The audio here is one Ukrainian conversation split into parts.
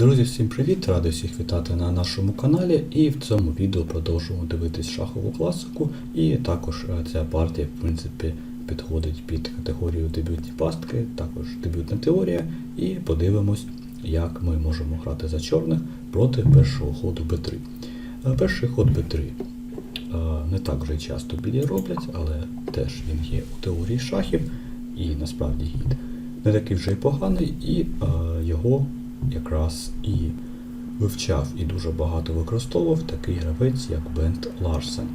Друзі, всім привіт! Радий всіх вітати на нашому каналі. І в цьому відео продовжуємо дивитись шахову класику. І також е, ця партія, в принципі, підходить під категорію дебютні пастки, також дебютна теорія. І подивимось, як ми можемо грати за чорних проти першого ходу Б3. Е, Перший ход Б3 е, не так вже часто білі роблять, але теж він є у теорії шахів, і насправді гід не такий вже й поганий, і його якраз і вивчав і дуже багато використовував такий гравець, як Бент Ларсен.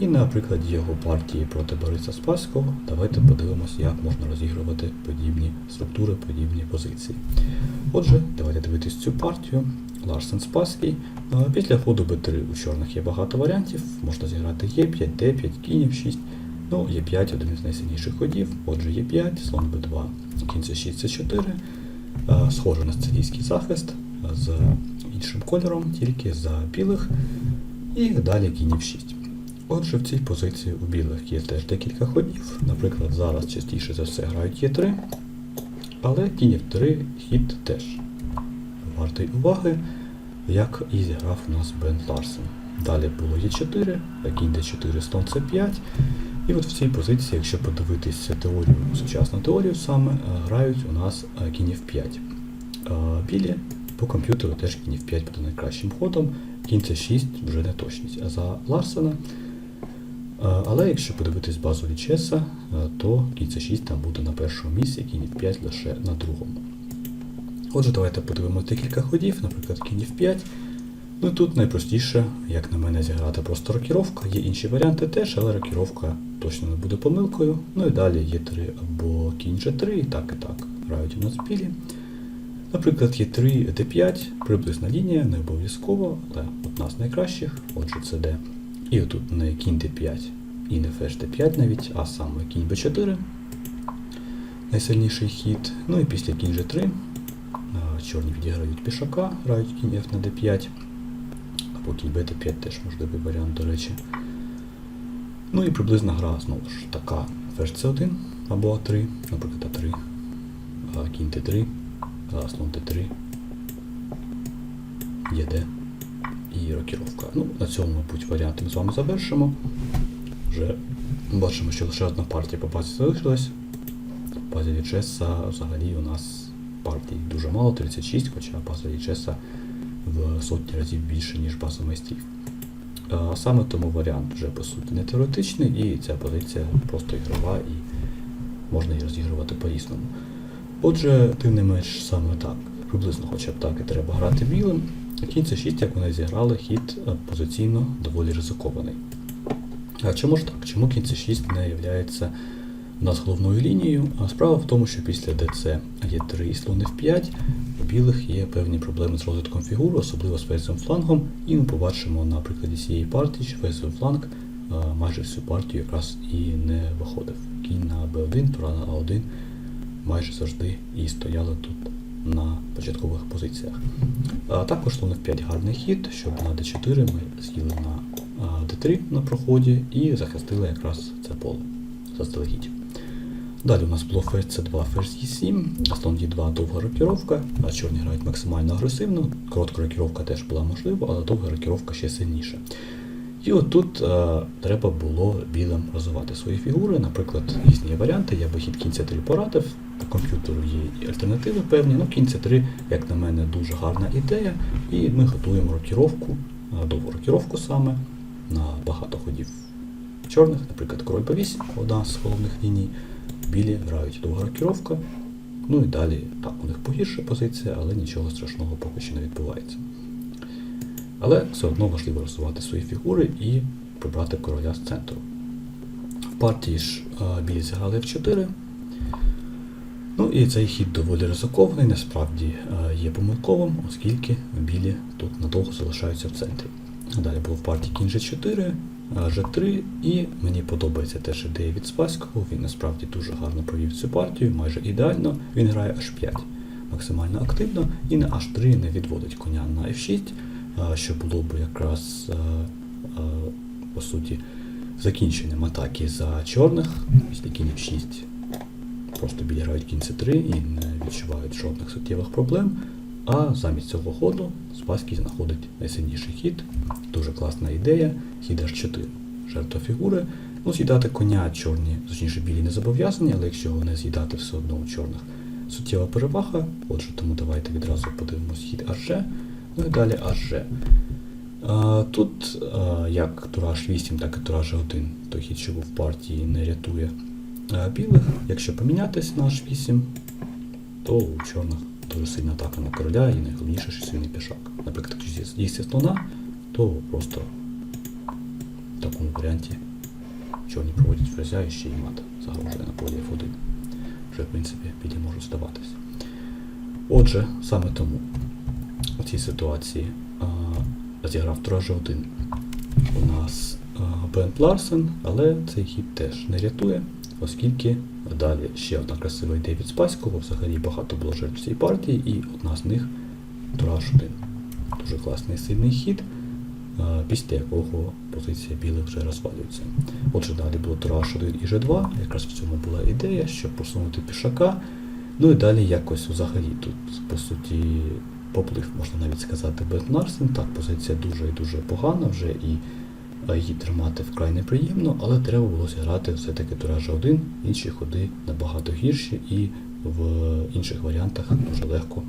І на прикладі його партії проти Бориса Спаського давайте подивимося, як можна розігрувати подібні структури, подібні позиції. Отже, давайте дивитись цю партію. Ларсен Спаський. Після ходу Б3 у чорних є багато варіантів. Можна зіграти Е5, Д5, кінь 6. Ну, Е5 один із найсильніших ходів. Отже, Е5, слон Б2, кінь С6, С4. Е, Схоже на сцилійський захист е, з іншим кольором, тільки за білих. І далі кінь F6. Отже, в цій позиції у білих є теж декілька ходів. Наприклад, зараз частіше за все грають Е3, але кінь F3 хід теж вартий уваги, як і зіграв у нас Бен Ларсен. Далі було Е4, кінь Д4, слон С5. І от в цій позиції, якщо подивитися теорію, сучасну теорію саме, е, грають у нас е, кінь F5. Е, Білі по комп'ютеру теж кінь F5 буде найкращим ходом, кінь С6 вже не точність. А за Ларсена. Але якщо подивитись базу Лічеса, е, то кінь С6 там буде на першому місці, кінь F5 лише на другому. Отже, давайте подивимося декілька ходів, наприклад, кінь F5. Ну і тут найпростіше, як на мене, зіграти просто рокіровка. Є інші варіанти теж, але рокіровка точно не буде помилкою. Ну і далі є 3 або кінь G3, і так і так грають у нас білі. Наприклад, є 3 D5, приблизна лінія, не обов'язково, але одна з найкращих, отже, це D. І отут не кінь D5 і не ферзь D5 навіть, а саме кінь B4. Найсильніший хід. Ну і після кінь G3 а, чорні відіграють пішака, грають кінь F на D5. Кінь BT5 теж можливий варіант, до речі. Ну і приблизна гра знову ж така. Ферзь C1 або А3, наприклад, А3, а, кінь Т3, слон Т3, ЄД і рокіровка. Ну, на цьому, мабуть, варіант ми з вами завершимо. Вже бачимо, що лише одна партія по базі залишилась. Базі Лічеса взагалі у нас партій дуже мало, 36, хоча база Лічеса в сотні разів більше, ніж база майстрів. А Саме тому варіант вже по суті не теоретичний, і ця позиція просто ігрова і можна її розігрувати по-різному. Отже, тим не менш саме так, приблизно хоча б так і треба грати білим. Кінь це 6, як вони зіграли, хід е, позиційно доволі ризикований. А чому ж так? Чому кінь це 6 не є у нас головною лінією? А справа в тому, що після ДЦ є 3 і слон F5, у білих є певні проблеми з розвитком фігури, особливо з фейсовим флангом, і ми побачимо на прикладі цієї партії, що фейсовий фланг е, майже всю партію якраз і не виходив. Кінь на B1, тура на А1 майже завжди і стояли тут на початкових позиціях. А також слон F5 гарний хід, щоб на D4 ми з'їли на D3 на проході і захистили якраз це поле заздалегідь. Далі у нас було ферзь C2, ферзь E7, слон E2 довга рокіровка, а чорні грають максимально агресивно. Коротка рокіровка теж була можлива, але довга рокіровка ще сильніша. І от тут е, треба було білим розвивати свої фігури. Наприклад, різні варіанти. Я би хід кінь C3 порадив. По комп'ютеру є і альтернативи певні. Ну, кінь C3, як на мене, дуже гарна ідея. І ми готуємо рокіровку, е, довгу рокіровку саме на багато ходів чорних, наприклад, король P8, одна з головних ліній. Білі грають довга рокіровка. Ну і далі так, у них погірша позиція, але нічого страшного поки що не відбувається. Але все одно важливо розвивати свої фігури і прибрати короля з центру. В партії ж е, білі зіграли F4. Ну і цей хід доволі ризикований, насправді е, є помилковим, оскільки білі тут надовго залишаються в центрі. Далі було в партії кінь G4, е, G3, і мені подобається теж ідея від Спаського. Він насправді дуже гарно провів цю партію, майже ідеально. Він грає H5 максимально активно і на H3 не відводить коня на F6, е, що було б якраз е, е, по суті закінченням атаки за чорних, після кінь F6 просто білі грають кінь c3 і не відчувають жодних суттєвих проблем. А замість цього ходу Спаський знаходить найсильніший хід. Дуже класна ідея. Хід H4. Жертва фігури. Ну, з'їдати коня чорні, точніше білі не зобов'язані, але якщо його не з'їдати все одно у чорних суттєва перевага. Отже, тому давайте відразу подивимось хід HG. Ну і далі HG. Тут а, як Тураж 8, так і Тураж 1, той хід, що був в партії, не рятує білих. Якщо помінятись на H8, то у чорних дуже сильна атака на короля і найголовніше, що сильний пішак. Наприклад, якщо дійсно слона, то просто в такому варіанті чорні проводять ферзя і ще й мат загрожує на полі F1. Вже, в принципі, білі можуть здаватися. Отже, саме тому у цій ситуації а, зіграв Тураж 1 у нас Бен Ларсен, але цей хід теж не рятує, оскільки далі ще одна красива ідея від Спаського, взагалі багато було жертв цій партії, і одна з них Тураж 1. Дуже класний сильний хід, після якого позиція білих вже розвалюється. Отже, далі було Тураж 1 і G2, якраз в цьому була ідея, щоб посунути пішака. Ну і далі якось взагалі тут, по суті, поплив, можна навіть сказати, без Нарсен. Так, позиція дуже і дуже погана вже і е, її тримати вкрай неприємно, але треба було зіграти все-таки Туража 1, інші ходи набагато гірші і в інших варіантах дуже легко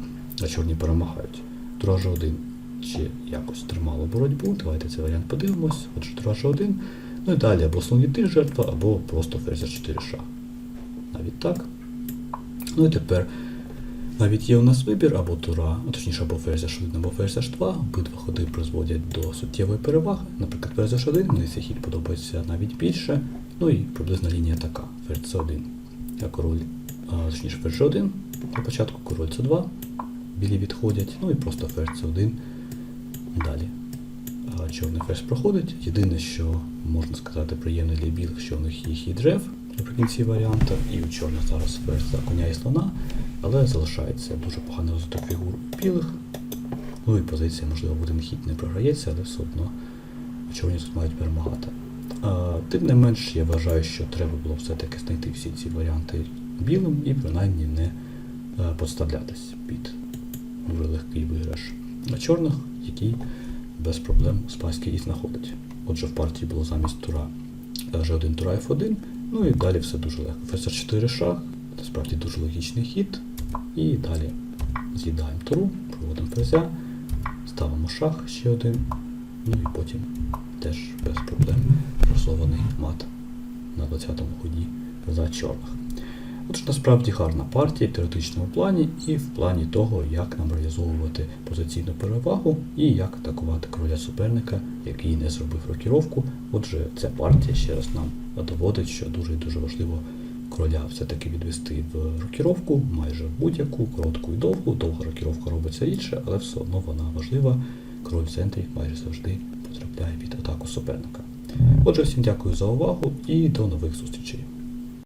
а чорні перемагають. Туража 1 ще якось тримало боротьбу. Давайте цей варіант подивимось. Отже, Туража 1. Ну і далі або слон від жертва, або просто ферзь 4 шах. Навіть так. Ну і тепер навіть є у нас вибір або тура, а точніше або ферзь H1, або ферзь H2. Обидва ходи призводять до суттєвої переваги. Наприклад, ферзь H1, мені цей хід подобається навіть більше. Ну і приблизна лінія така. Ферзь C1. А король, а, точніше ферзь G1. Для початку король C2. Білі відходять, ну і просто ферзь C1. Далі. А, Чорний ферзь проходить. Єдине, що можна сказати приємне для білих, що у них є хід рев наприкінці варіанту, і у чорних зараз ферзь за коня і слона, але залишається дуже поганий розвиток фігур білих. Ну і позиція, можливо, в один хід не програється, але все одно чорні тут мають перемагати. Тим не менш, я вважаю, що треба було все-таки знайти всі ці варіанти білим і принаймні не а, подставлятись під дуже легкий виграш на чорних, який без проблем Спаський і знаходить. Отже, в партії було замість тура G1 тура F1, ну і далі все дуже легко. Ферзь 4 шах, насправді дуже логічний хід. І далі з'їдаємо туру, проводимо ферзя, ставимо шах ще один, ну і потім теж без проблем просований мат на 20-му ході за чорних. Отже, насправді гарна партія в теоретичному плані і в плані того, як нам реалізовувати позиційну перевагу і як атакувати короля суперника, який не зробив рокіровку. Отже, ця партія ще раз нам доводить, що дуже дуже важливо короля все-таки відвести в рокіровку, майже будь-яку, коротку і довгу. Довга рокіровка робиться рідше, але все одно вона важлива. Король в центрі майже завжди потрапляє під атаку суперника. Отже, всім дякую за увагу і до нових зустрічей.